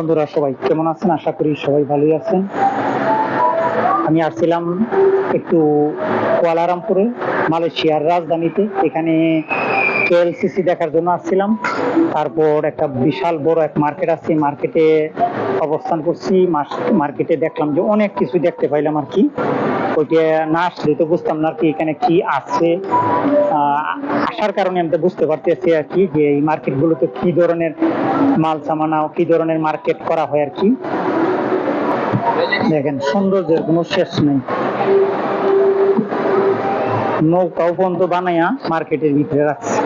বন্ধুরা, সবাই কেমন আছেন? আশা করি সবাই ভালোই আছেন। আমি আসছিলাম একটু কুয়ালারামপুরে মালয়েশিয়ার রাজধানীতে। এখানে কেএলসিসি দেখার জন্য আসছিলাম। তারপর একটা বিশাল বড় এক মার্কেট আছে। মার্কেটে অবস্থান করছি। মার্কেটে দেখলাম যে অনেক কিছু দেখতে পাইলাম আর কি। ওইটা না আসলে তো বুঝতাম না আর কি এখানে কি আছে। আসার কারণে আমি তো বুঝতে পারতেছি আর কি যে এই মার্কেটগুলোতে কি ধরনের মাল সামানা কি ধরনের মার্কেট করা হয় আর কি। দেখেন, সৌন্দর্যের কোনো শেষ নেই। নৌকাও পর্যন্ত বানাইয়া মার্কেটের ভিতরে রাখছে।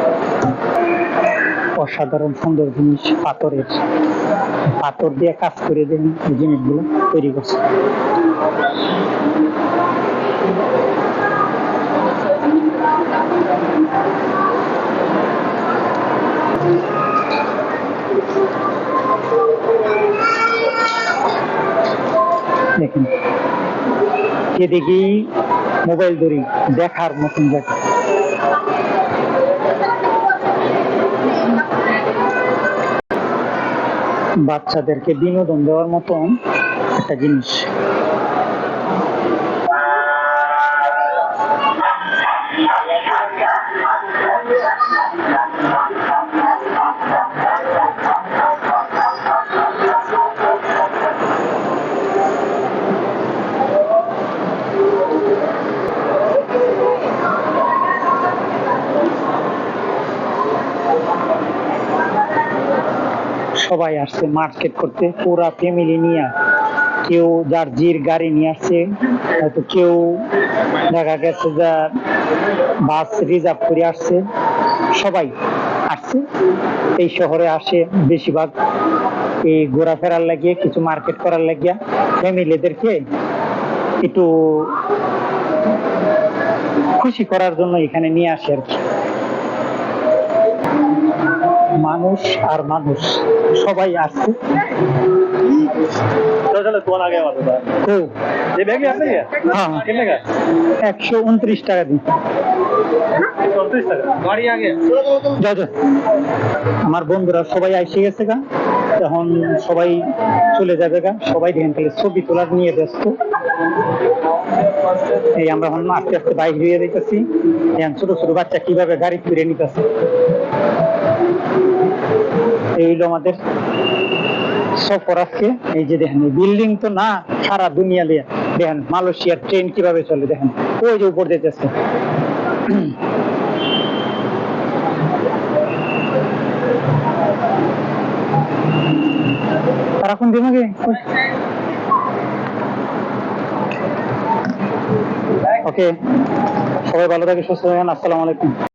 অসাধারণ সুন্দর জিনিস, পাথরের, পাথর দিয়ে কাজ করে দেন এই জিনিসগুলো তৈরি করছে। দেখেন যেদিকেই মোবাইল ধরি দেখার মতন জায়গা। বাচ্চাদেরকে বিনোদন দেওয়ার মতন একটা জিনিস। সবাই আসছে মার্কেট করতে, পুরা ফ্যামিলি নিয়ে। কেউ যার জির গাড়ি নিয়ে আসছে, হয়তো কেউ দেখা গেছে যা বাস রিজার্ভ করে আসছে। সবাই আসছে, এই শহরে আসে বেশিরভাগ। এই ঘোরাফেরার লাগিয়ে, কিছু মার্কেট করার লাগিয়া, ফ্যামিলিদেরকে একটু খুশি করার জন্য এখানে নিয়ে আসে আর কি। মানুষ আর মানুষ সবাই আসছে। হ্যাঁ। একশো উনত্রিশ টাকা দিন আমার বন্ধুরা সবাই আইসে গেছে গা। এখন সবাই চলে যাবে গা। সবাই দেখেন তাহলে ছবি তোলার নিয়ে ব্যস্ত। এই আমরা এখন আস্তে আস্তে বাইক ধুয়ে দিতেছি ছোট ছোট বাচ্চা কীভাবে গাড়ি ফিরে নিতেছে। আমাদের সফর আজকে। এই যে দেখেন বিল্ডিং তো না, সারা দুনিয়া দিয়ে দেখেন, মালয়েশিয়ার ট্রেন কীভাবে চলে দেখেন, ওই যে উপর দিমাগে ওকে, সবাই ভালো থাকে, সুস্থ থাকেন, আসসালামু আলাইকুম।